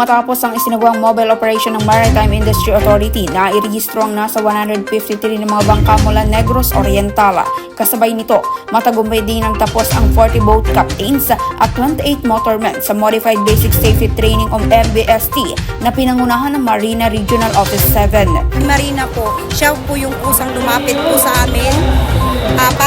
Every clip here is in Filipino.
Matapos ang isinagawang mobile operation ng Maritime Industry Authority na irehistro ang nasa 153 ng mga bangka mula Negros Oriental. Kasabay nito, matagumpay din ang tapos ang 40 boat captains at 28 motormen sa Modified Basic Safety Training o MBST na pinangunahan ng Marina Regional Office 7. Marina po, siya po yung kusang lumapit po sa amin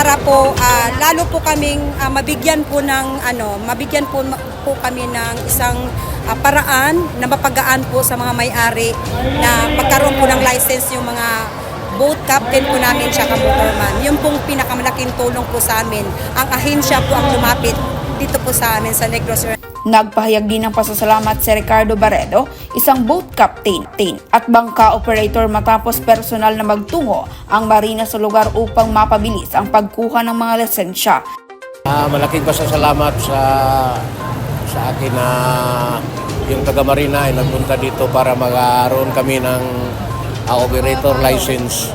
para po ah, lalo po kaming ah, mabigyan po ng ano, mabigyan po po kami ng isang ah, paraan na mapagaan po sa mga may-ari na magkaroon po ng license yung mga boat captain po namin siya motorman. Yun pong pinakamalaking tulong po sa amin. Ang ahensya po ang lumapit dito po sa amin sa Negros Nagpahayag din ng pasasalamat si Ricardo Barredo, isang boat captain at bangka operator matapos personal na magtungo ang marina sa lugar upang mapabilis ang pagkuha ng mga lisensya. Ah, malaking pasasalamat sa sa akin na yung taga Marina ay nagpunta dito para magkaroon kami ng ah, operator license.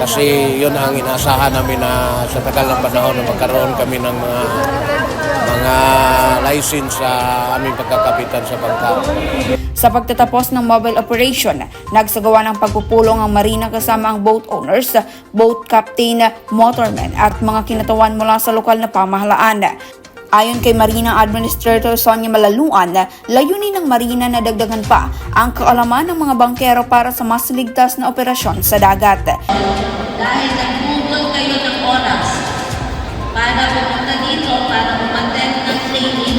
Kasi yun ang inaasahan namin na sa tagal ng panahon na magkaroon kami ng mga mga license sa aming pagkakapitan sa bangka. Sa pagtatapos ng mobile operation, nagsagawa ng pagpupulong ang marina kasama ang boat owners, boat captain, motormen at mga kinatawan mula sa lokal na pamahalaan. Ayon kay Marina Administrator Sonia Malaluan, layunin ng Marina na dagdagan pa ang kaalaman ng mga bangkero para sa mas ligtas na operasyon sa dagat. dahil nagpugol kayo ng oras para pumunta dito para umattend ng training.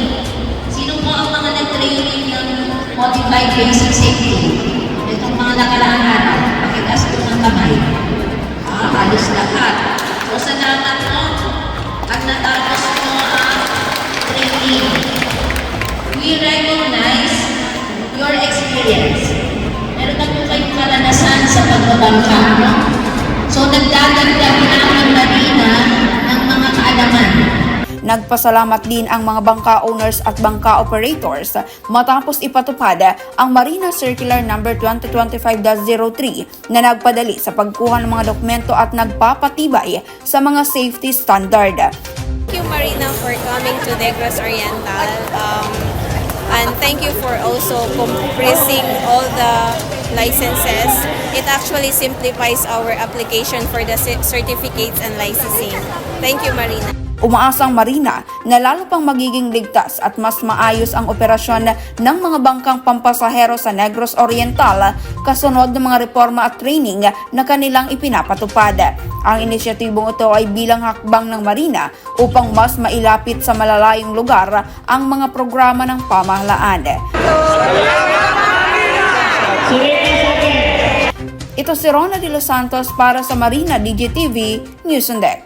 Sino po ang mga nag-training ng Modified Basic Safety? Itong mga nakaraang experience. Meron na po kayong karanasan sa pagbabangka, no? So, nagdadagdag na ang marina ng mga kaalaman. Nagpasalamat din ang mga bangka owners at bangka operators matapos ipatupad ang Marina Circular No. 2025-03 na nagpadali sa pagkuha ng mga dokumento at nagpapatibay sa mga safety standard. Thank you, Marina, for coming to Negros Oriental. Um, and thank you for also compressing all the licenses. It actually simplifies our application for the cer- certificates and licensing. Thank you, Marina. Umaasang Marina na lalo pang magiging ligtas at mas maayos ang operasyon ng mga bangkang pampasahero sa Negros Oriental kasunod ng mga reforma at training na kanilang ipinapatupad. Ang inisyatibong ito ay bilang hakbang ng Marina upang mas mailapit sa malalayong lugar ang mga programa ng pamahalaan. Ito si Rona de los Santos para sa Marina DJTV News on Deck.